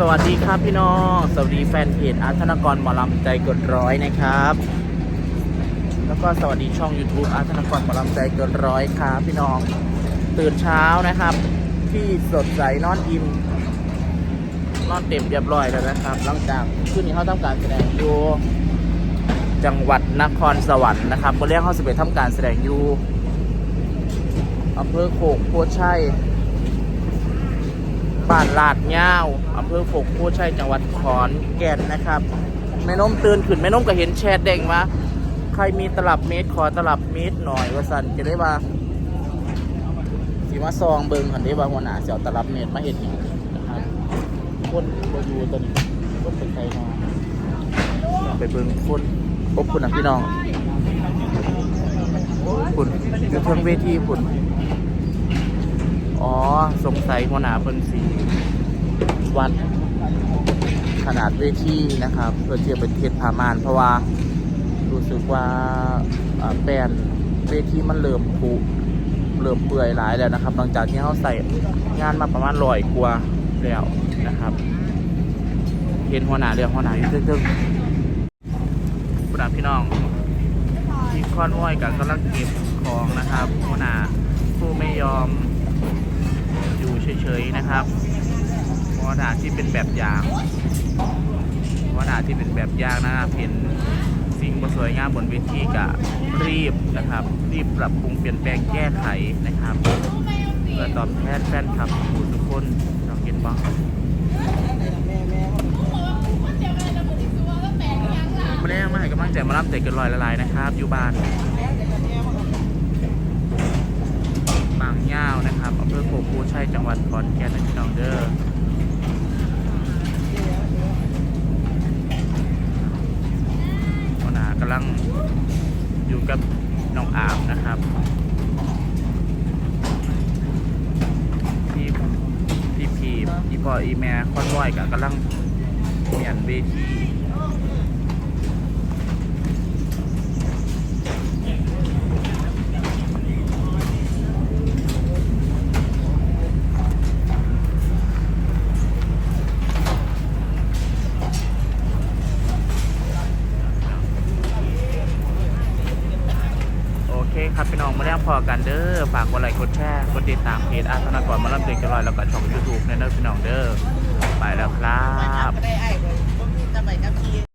สวัสดีครับพี่น้อง สวัสดีแฟนเพจอาร์ธนกรหมอลำใจเกินร้อยนะครับ แล้วก็สวัสดีช่อง YouTube อาร์ธนกรหมอลำใจเกินร้อยครับพี่น้อง ตื่นเช้านะครับ ที่สดใสนอนอิ่มนอนเต็มเรียบร้อยแล้วนะครับ หลังจากคืนนี้เขาทำการแสดงอยู่จังหวัดนครสวรรค์นะครับเมื่อเรียกเขาสิบเอ็ดทำการแสดงอยู่อำเภอโขงโพชัย บ้านลาดเงาวอำเภอฝกโพชัยจังหวัดขอนแก่นนะครับ แม่น้มตื่นขึ้นแม่น้มก็เห็นแชทเด้งว่าใครมีตลับเมตรขอตลับเมตรหน่อยว่าสันจะได้ว่าสีมาซองเบิงหันได้ว่าหัวหน้าเสียวตลับเมตรมาเห็นอย่างนะครับคนบอยู่ตัวนี้คนเป็นใครเนาะไปเบิงคนอบคุณนะพี่น้องคุณอยู่เทิงเวทีคุณ อ๋อ สงสัยหัวหน้าเพิ่นสีวัดขนาดเวทีนะครับ เพื่อเที่จะเป็นเทศพามาน เพราะว่ารู้สึกว่าแปลนเวทีมันเริ่มผุเริ่มเปื่อยหลายแล้วนะครับ หลังจากที่เขาใส่งานมาประมาณร้อยกว่าแล้วนะครับเห็นหัวหน้าเรียกหัวหน้าอยู่ตึ้งๆคุณพี่น้องที่ค่อนว้อยกับกำลังเก็บของนะครับหัวหน้าผู้ไม่ยอม เฉยๆนะครับวาดาที่เป็นแบบอย่างวาดาที่เป็นแบบอย่างนะครับเห็นสิ่งบ่สวยงามบนเวทีกะรีบนะครับ รีบปรับปรุงเปลี่ยนแปลงแก้ไขนะครับเพื่อตอบแทนแฟนคลับทุกคนน้องเห็นบ้างไม่ได้มาให้กำลังใจมารับใจเกินร้อยละลายนะครับ อยู่บ้าน บางย่าว นะครับอำเภอโขงพูชัยจังหวัดขอนแก่นนะพี่น้องเด้อหัวหน้ากำลังอยู่กับน้องอามนะครับที่ที่พีที่พออีแม่คอนวอยกับกำลังเปลี่ยนเวทีโอเครับพี่น้องมาแล้วพอกันเด้อฝากกดไลค์กดแชร์กดติดตามเพจอาร์ตธนากรมารับเด็กกันลอยแล้วก็ช่องยูทูบเนเด้อพี่น้องเด้อไปแล้วครับ ไปได้ไอ้คนจะไปกับพี่